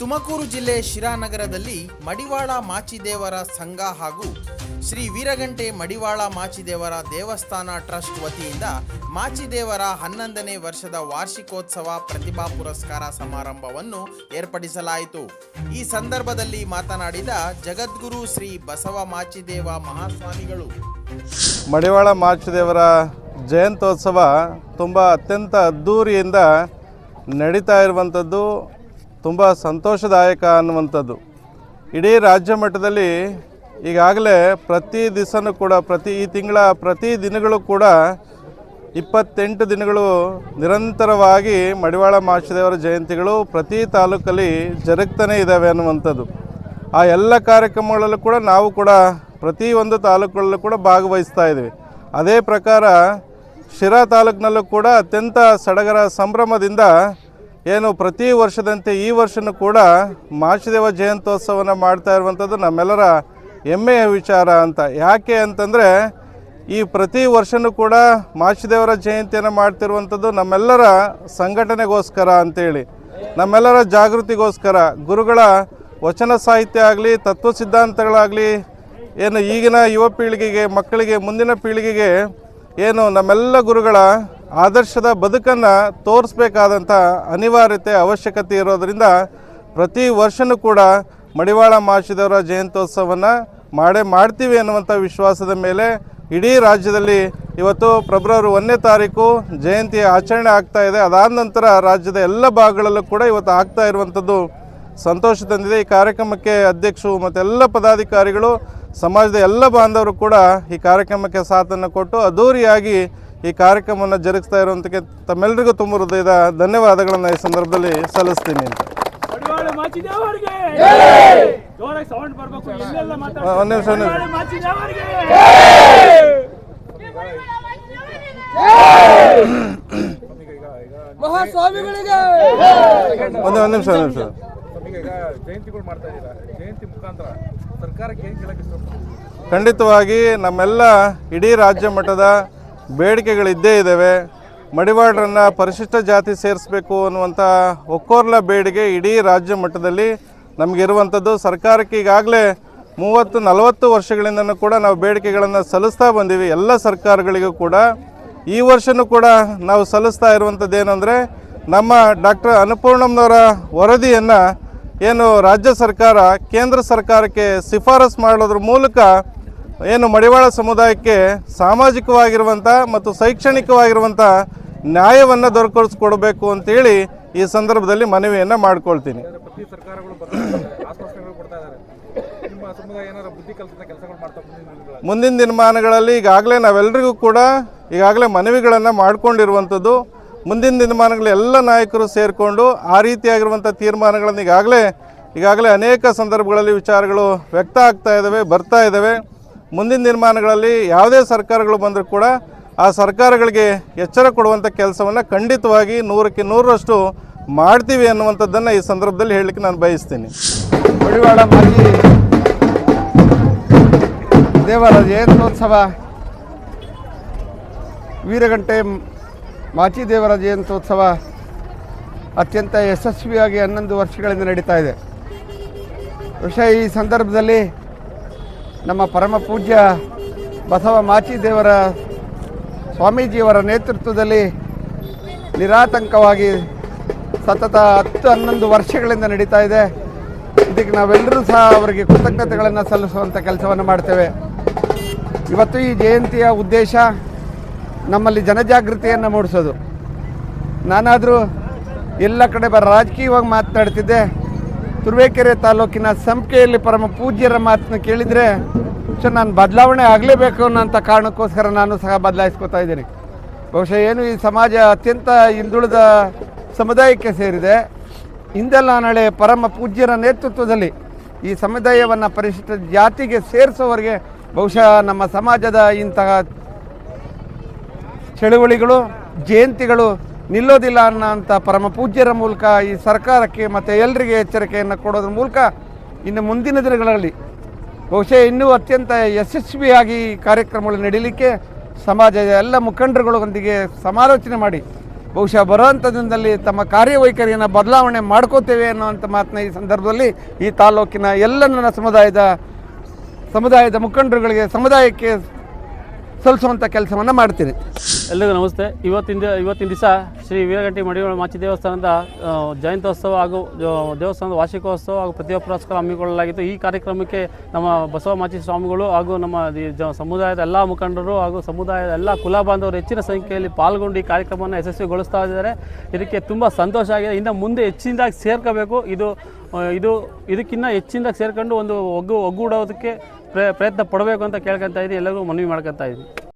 ತುಮಕೂರು ಜಿಲ್ಲೆ ಶಿರಾನಗರದಲ್ಲಿ ಮಡಿವಾಳ ಮಾಚಿದೇವರ ಸಂಘ ಹಾಗೂ ಶ್ರೀ ವೀರಗಂಟೆ ಮಡಿವಾಳ ಮಾಚಿದೇವರ ದೇವಸ್ಥಾನ ಟ್ರಸ್ಟ್ ವತಿಯಿಂದ ಮಾಚಿದೇವರ ಹನ್ನೊಂದನೇ ವರ್ಷದ ವಾರ್ಷಿಕೋತ್ಸವ ಪ್ರತಿಭಾ ಪುರಸ್ಕಾರ ಸಮಾರಂಭವನ್ನು ಏರ್ಪಡಿಸಲಾಯಿತು. ಈ ಸಂದರ್ಭದಲ್ಲಿ ಮಾತನಾಡಿದ ಜಗದ್ಗುರು ಶ್ರೀ ಬಸವ ಮಾಚಿದೇವ ಮಹಾಸ್ವಾಮಿಗಳು. ಮಡಿವಾಳ ಮಾಚಿದೇವರ ಜಯಂತ್ಯೋತ್ಸವ ತುಂಬ ಅತ್ಯಂತ ಅದ್ಧೂರಿಯಿಂದ ನಡೀತಾ ಇರುವಂಥದ್ದು. ತುಂಬ ಸಂತೋಷದಾಯಕ ಅನ್ನುವಂಥದ್ದು. ಇಡೀ ರಾಜ್ಯ ಮಟ್ಟದಲ್ಲಿ ಈಗಾಗಲೇ ಪ್ರತಿ ದಿವಸನೂ ಕೂಡ, ಪ್ರತಿ ಈ ತಿಂಗಳ, ಪ್ರತಿ ದಿನಗಳು ಕೂಡ ಇಪ್ಪತ್ತೆಂಟು ದಿನಗಳು ನಿರಂತರವಾಗಿ ಮಡಿವಾಳ ಮಾಚದೇವರ ಜಯಂತಿಗಳು ಪ್ರತಿ ತಾಲೂಕಲ್ಲಿ ಜರುಗ್ತಾನೆ ಇದ್ದಾವೆ ಅನ್ನುವಂಥದ್ದು. ಆ ಎಲ್ಲ ಕಾರ್ಯಕ್ರಮಗಳಲ್ಲೂ ಕೂಡ ನಾವು ಕೂಡ ಪ್ರತಿಯೊಂದು ತಾಲೂಕುಗಳಲ್ಲೂ ಕೂಡ ಭಾಗವಹಿಸ್ತಾ ಇದ್ದೀವಿ. ಅದೇ ಪ್ರಕಾರ ಶಿರಾ ತಾಲೂಕಿನಲ್ಲೂ ಕೂಡ ಅತ್ಯಂತ ಸಡಗರ ಸಂಭ್ರಮದಿಂದ ಏನು ಪ್ರತಿ ವರ್ಷದಂತೆ ಈ ವರ್ಷನೂ ಕೂಡ ಮಾಚಿದೇವ ಜಯಂತ್ಯೋತ್ಸವನ ಮಾಡ್ತಾ ಇರುವಂಥದ್ದು ನಮ್ಮೆಲ್ಲರ ಹೆಮ್ಮೆಯ ವಿಚಾರ ಅಂತ. ಯಾಕೆ ಅಂತಂದರೆ ಈ ಪ್ರತಿ ವರ್ಷನೂ ಕೂಡ ಮಾಚಿದೇವರ ಜಯಂತಿಯನ್ನು ಮಾಡ್ತಿರುವಂಥದ್ದು ನಮ್ಮೆಲ್ಲರ ಸಂಘಟನೆಗೋಸ್ಕರ ಅಂತೇಳಿ. ನಮ್ಮೆಲ್ಲರ ಜಾಗೃತಿಗೋಸ್ಕರ ಗುರುಗಳ ವಚನ ಸಾಹಿತ್ಯ ಆಗಲಿ, ತತ್ವ ಸಿದ್ಧಾಂತಗಳಾಗಲಿ, ಏನು ಈಗಿನ ಯುವ ಪೀಳಿಗೆಗೆ, ಮಕ್ಕಳಿಗೆ, ಮುಂದಿನ ಪೀಳಿಗೆಗೆ ಏನು ನಮ್ಮೆಲ್ಲ ಗುರುಗಳ ಆದರ್ಶದ ಬದುಕನ್ನು ತೋರಿಸ್ಬೇಕಾದಂಥ ಅನಿವಾರ್ಯತೆ ಅವಶ್ಯಕತೆ ಇರೋದರಿಂದ ಪ್ರತಿ ವರ್ಷನೂ ಕೂಡ ಮಡಿವಾಳ ಮಾಚಿದವರ ಜಯಂತ್ಯೋತ್ಸವವನ್ನು ಮಾಡೇ ಮಾಡ್ತೀವಿ ಅನ್ನುವಂಥ ವಿಶ್ವಾಸದ ಮೇಲೆ ಇಡೀ ರಾಜ್ಯದಲ್ಲಿ ಇವತ್ತು ಫೆಬ್ರವರಿ ಒಂದನೇ ತಾರೀಕು ಜಯಂತಿ ಆಚರಣೆ ಆಗ್ತಾ ಇದೆ. ಅದಾದ ನಂತರ ರಾಜ್ಯದ ಎಲ್ಲ ಭಾಗಗಳಲ್ಲೂ ಕೂಡ ಇವತ್ತು ಆಗ್ತಾ ಇರುವಂಥದ್ದು ಸಂತೋಷ ತಂದಿದೆ. ಈ ಕಾರ್ಯಕ್ರಮಕ್ಕೆ ಅಧ್ಯಕ್ಷರು ಮತ್ತು ಎಲ್ಲ ಪದಾಧಿಕಾರಿಗಳು, ಸಮಾಜದ ಎಲ್ಲ ಬಾಂಧವರು ಕೂಡ ಈ ಕಾರ್ಯಕ್ರಮಕ್ಕೆ ಸಾಥನ್ನು ಕೊಟ್ಟು ಅದ್ಧೂರಿಯಾಗಿ ಈ ಕಾರ್ಯಕ್ರಮವನ್ನು ಜರುಗಿಸ್ತಾ ಇರುವಂತಕ್ಕೆ ತಮ್ಮೆಲ್ಲರಿಗೂ ತುಂಬ ಹೃದಯದ ಧನ್ಯವಾದಗಳನ್ನು ಈ ಸಂದರ್ಭದಲ್ಲಿ ಸಲ್ಲಿಸ್ತೀನಿ ಅಂತ. ಮಡಿವಾಳ ಮಾಚಿದೇವರಿಗೆ! ಜೋರಾಗಿ ಸೌಂಡ್ ಬರ್ಬೇಕು ಎಲ್ಲೆಲ್ಲ ಒಂದು ನಿಮಿಷ ಮಹಾಸ್ವಾಮಿಗಳಿಗೆ! ಒಂದು ಒಂದು ನಿಮಿಷ ಒಂದು ನಿಮಿಷ. ಜಯಂತಿಗಳು ಮಾಡ್ತಾ ಇದ್ದೀರಾ? ಜಯಂತಿ ಮುಖಾಂತರ ಸರ್ಕಾರಕ್ಕೆ ಏನು ಕೇಳಕ್ಕೆ ಖಂಡಿತವಾಗಿ ನಮ್ಮೆಲ್ಲ ಇಡೀ ರಾಜ್ಯ ಮಟ್ಟದ ಬೇಡಿಕೆಗಳಿದ್ದೇ ಇದ್ದಾವೆ ಮಡಿವಾಳರನ್ನು ಪರಿಶಿಷ್ಟ ಜಾತಿ ಸೇರಿಸಬೇಕು ಅನ್ನುವಂಥ ಒಕ್ಕೋರ್ಲ ಬೇಡಿಕೆ ಇಡೀ ರಾಜ್ಯ ಮಟ್ಟದಲ್ಲಿ ನಮಗಿರುವಂಥದ್ದು. ಸರ್ಕಾರಕ್ಕೆ ಈಗಾಗಲೇ ಮೂವತ್ತು, ನಲವತ್ತು ವರ್ಷಗಳಿಂದನೂ ಕೂಡ ನಾವು ಬೇಡಿಕೆಗಳನ್ನು ಸಲ್ಲಿಸ್ತಾ ಬಂದೀವಿ. ಎಲ್ಲ ಸರ್ಕಾರಗಳಿಗೂ ಕೂಡ. ಈ ವರ್ಷವೂ ಕೂಡ ನಾವು ಸಲ್ಲಿಸ್ತಾ ಇರುವಂಥದ್ದು ಏನಂದರೆ ನಮ್ಮ ಡಾಕ್ಟರ್ ಅನ್ನಪೂರ್ಣಮ್ಮನವರ ವರದಿಯನ್ನು ಏನು ರಾಜ್ಯ ಸರ್ಕಾರ, ಕೇಂದ್ರ ಸರ್ಕಾರಕ್ಕೆ ಶಿಫಾರಸು ಮಾಡೋದ್ರ ಮೂಲಕ ಏನು ಮಡಿವಾಳ ಸಮುದಾಯಕ್ಕೆ ಸಾಮಾಜಿಕವಾಗಿರುವಂಥ ಮತ್ತು ಶೈಕ್ಷಣಿಕವಾಗಿರುವಂಥ ನ್ಯಾಯವನ್ನು ದೊರಕಿಸ್ಕೊಡ್ಬೇಕು ಅಂತೇಳಿ ಈ ಸಂದರ್ಭದಲ್ಲಿ ಮನವಿಯನ್ನು ಮಾಡ್ಕೊಳ್ತೀನಿ. ಮುಂದಿನ ಮುಂದಿನ ದಿನಮಾನಗಳಲ್ಲಿ ಈಗಾಗಲೇ ನಾವೆಲ್ಲರಿಗೂ ಕೂಡ ಈಗಾಗಲೇ ಮನವಿಗಳನ್ನು ಮಾಡಿಕೊಂಡಿರುವಂಥದ್ದು. ಮುಂದಿನ ದಿನಮಾನಗಳಲ್ಲಿ ಎಲ್ಲ ನಾಯಕರು ಸೇರಿಕೊಂಡು ಆ ರೀತಿಯಾಗಿರುವಂಥ ತೀರ್ಮಾನಗಳನ್ನು ಈಗಾಗಲೇ ಈಗಾಗಲೇ ಅನೇಕ ಸಂದರ್ಭಗಳಲ್ಲಿ ವಿಚಾರಗಳು ವ್ಯಕ್ತ ಆಗ್ತಾ ಇದ್ದಾವೆ ಬರ್ತಾ ಇದ್ದಾವೆ ಮುಂದಿನ ನಿರ್ಮಾಣಗಳಲ್ಲಿ ಯಾವುದೇ ಸರ್ಕಾರಗಳು ಬಂದರೂ ಕೂಡ ಆ ಸರ್ಕಾರಗಳಿಗೆ ಎಚ್ಚರ ಕೊಡುವಂಥ ಕೆಲಸವನ್ನು ಖಂಡಿತವಾಗಿ ನೂರಕ್ಕೆ ನೂರರಷ್ಟು ಮಾಡ್ತೀವಿ ಅನ್ನುವಂಥದ್ದನ್ನು ಈ ಸಂದರ್ಭದಲ್ಲಿ ಹೇಳಲಿಕ್ಕೆ ನಾನು ಬಯಸ್ತೀನಿ. ಮಡಿವಾಳ ಮಾಜಿ ದೇವರ ಜಯಂತ್ಯೋತ್ಸವ. ವೀರಗಂಟೆ ಮಾಚಿ ದೇವರ ಜಯಂತ್ಯೋತ್ಸವ ಅತ್ಯಂತ ಯಶಸ್ವಿಯಾಗಿ ಹನ್ನೊಂದು ವರ್ಷಗಳಿಂದ ನಡೀತಾ ಇದೆ. ವಿಷಯ ಈ ಸಂದರ್ಭದಲ್ಲಿ ನಮ್ಮ ಪರಮ ಪೂಜ್ಯ ಬಸವ ಮಾಚಿದೇವರ ಸ್ವಾಮೀಜಿಯವರ ನೇತೃತ್ವದಲ್ಲಿ ನಿರಾತಂಕವಾಗಿ ಸತತ ಹತ್ತು ಹನ್ನೊಂದು ವರ್ಷಗಳಿಂದ ನಡೀತಾ ಇದೆ. ಇದಕ್ಕೆ ನಾವೆಲ್ಲರೂ ಸಹ ಅವರಿಗೆ ಕೃತಜ್ಞತೆಗಳನ್ನು ಸಲ್ಲಿಸುವಂಥ ಕೆಲಸವನ್ನು ಮಾಡ್ತೇವೆ. ಇವತ್ತು ಈ ಜಯಂತಿಯ ಉದ್ದೇಶ ನಮ್ಮಲ್ಲಿ ಜನಜಾಗೃತಿಯನ್ನು ಮೂಡಿಸೋದು. ನಾನಾದರೂ ಎಲ್ಲ ಕಡೆ ಬರ ರಾಜಕೀಯವಾಗಿ ಮಾತನಾಡ್ತಿದ್ದೆ. ತುರುವೇಕೆರೆ ತಾಲೂಕಿನ ಸಂಪಿಗೆಯಲ್ಲಿ ಪರಮ ಪೂಜ್ಯರ ಮಾತನ್ನ ಕೇಳಿದರೆ ಸೊ ನಾನು ಬದಲಾವಣೆ ಆಗಲೇಬೇಕು ಅನ್ನೋಂಥ ಕಾರಣಕ್ಕೋಸ್ಕರ ನಾನು ಸಹ ಬದಲಾಯಿಸ್ಕೊತಾ ಇದ್ದೀನಿ. ಬಹುಶಃ ಏನು ಈ ಸಮಾಜ ಅತ್ಯಂತ ಹಿಂದುಳಿದ ಸಮುದಾಯಕ್ಕೆ ಸೇರಿದೆ. ಹಿಂದೆಲ್ಲ ನಾಳೆ ಪರಮ ಪೂಜ್ಯರ ನೇತೃತ್ವದಲ್ಲಿ ಈ ಸಮುದಾಯವನ್ನು ಪರಿಶಿಷ್ಟ ಜಾತಿಗೆ ಸೇರಿಸೋವರೆಗೆ ಬಹುಶಃ ನಮ್ಮ ಸಮಾಜದ ಇಂತಹ ಚಳುವಳಿಗಳು, ಜಯಂತಿಗಳು ನಿಲ್ಲೋದಿಲ್ಲ ಅನ್ನೋಂಥ ಪರಮ ಪೂಜ್ಯರ ಮೂಲಕ ಈ ಸರ್ಕಾರಕ್ಕೆ ಮತ್ತು ಎಲ್ಲರಿಗೆ ಎಚ್ಚರಿಕೆಯನ್ನು ಕೊಡೋದ್ರ ಮೂಲಕ ಇನ್ನು ಮುಂದಿನ ದಿನಗಳಲ್ಲಿ ಬಹುಶಃ ಇನ್ನೂ ಅತ್ಯಂತ ಯಶಸ್ವಿಯಾಗಿ ಕಾರ್ಯಕ್ರಮಗಳು ನಡೀಲಿಕ್ಕೆ ಸಮಾಜದ ಎಲ್ಲ ಮುಖಂಡರುಗಳೊಂದಿಗೆ ಸಮಾಲೋಚನೆ ಮಾಡಿ ಬಹುಶಃ ಬರುವಂಥ ದಿನದಲ್ಲಿ ತಮ್ಮ ಕಾರ್ಯವೈಖರಿಯನ್ನು ಬದಲಾವಣೆ ಮಾಡ್ಕೋತೇವೆ ಅನ್ನೋವಂಥ ಮಾತನ್ನ ಈ ಸಂದರ್ಭದಲ್ಲಿ ಈ ತಾಲೂಕಿನ ಎಲ್ಲ ನನ್ನ ಸಮುದಾಯದ ಸಮುದಾಯದ ಮುಖಂಡರುಗಳಿಗೆ, ಸಮುದಾಯಕ್ಕೆ ಸಲ್ಲಿಸುವಂಥ ಕೆಲಸವನ್ನು ಮಾಡ್ತೀನಿ. ಎಲ್ಲರಿಗೂ ನಮಸ್ತೆ. ಇವತ್ತಿನ ಇವತ್ತಿನ ದಿವಸ ಶ್ರೀ ವೀರಗಂಟಿ ಮಡಿವಾಳ ಮಾಚಿ ದೇವಸ್ಥಾನದ ಜಯಂತ್ಯೋತ್ಸವ ಹಾಗೂ ದೇವಸ್ಥಾನದ ವಾರ್ಷಿಕೋತ್ಸವ ಹಾಗೂ ಪ್ರತಿಭಾ ಪುರಸ್ಕಾರ ಹಮ್ಮಿಕೊಳ್ಳಲಾಗಿತ್ತು. ಈ ಕಾರ್ಯಕ್ರಮಕ್ಕೆ ನಮ್ಮ ಬಸವ ಮಾಚಿ ಸ್ವಾಮಿಗಳು ಹಾಗೂ ನಮ್ಮ ಸಮುದಾಯದ ಎಲ್ಲ ಮುಖಂಡರು ಹಾಗೂ ಸಮುದಾಯದ ಎಲ್ಲ ಕುಲ ಬಾಂಧವರು ಹೆಚ್ಚಿನ ಸಂಖ್ಯೆಯಲ್ಲಿ ಪಾಲ್ಗೊಂಡು ಈ ಕಾರ್ಯಕ್ರಮವನ್ನು ಯಶಸ್ವಿಗೊಳಿಸ್ತಾ ಇದ್ದಾರೆ. ಇದಕ್ಕೆ ತುಂಬ ಸಂತೋಷ ಆಗಿದೆ. ಇನ್ನು ಮುಂದೆ ಹೆಚ್ಚಿನದಾಗಿ ಸೇರ್ಕೋಬೇಕು. ಇದು ಇದು ಇದಕ್ಕಿಂತ ಹೆಚ್ಚಿನದಾಗಿ ಸೇರ್ಕೊಂಡು ಒಂದು ಒಗ್ಗು, ಒಗ್ಗೂಡೋದಕ್ಕೆ ಪ್ರಯತ್ನ ಪಡಬೇಕು ಅಂತ ಕೇಳ್ಕೊತಾ ಇದ್ದೀವಿ ಎಲ್ಲರಿಗೂ ಮನವಿ ಮಾಡ್ಕೊತಾ ಇದ್ದೀನಿ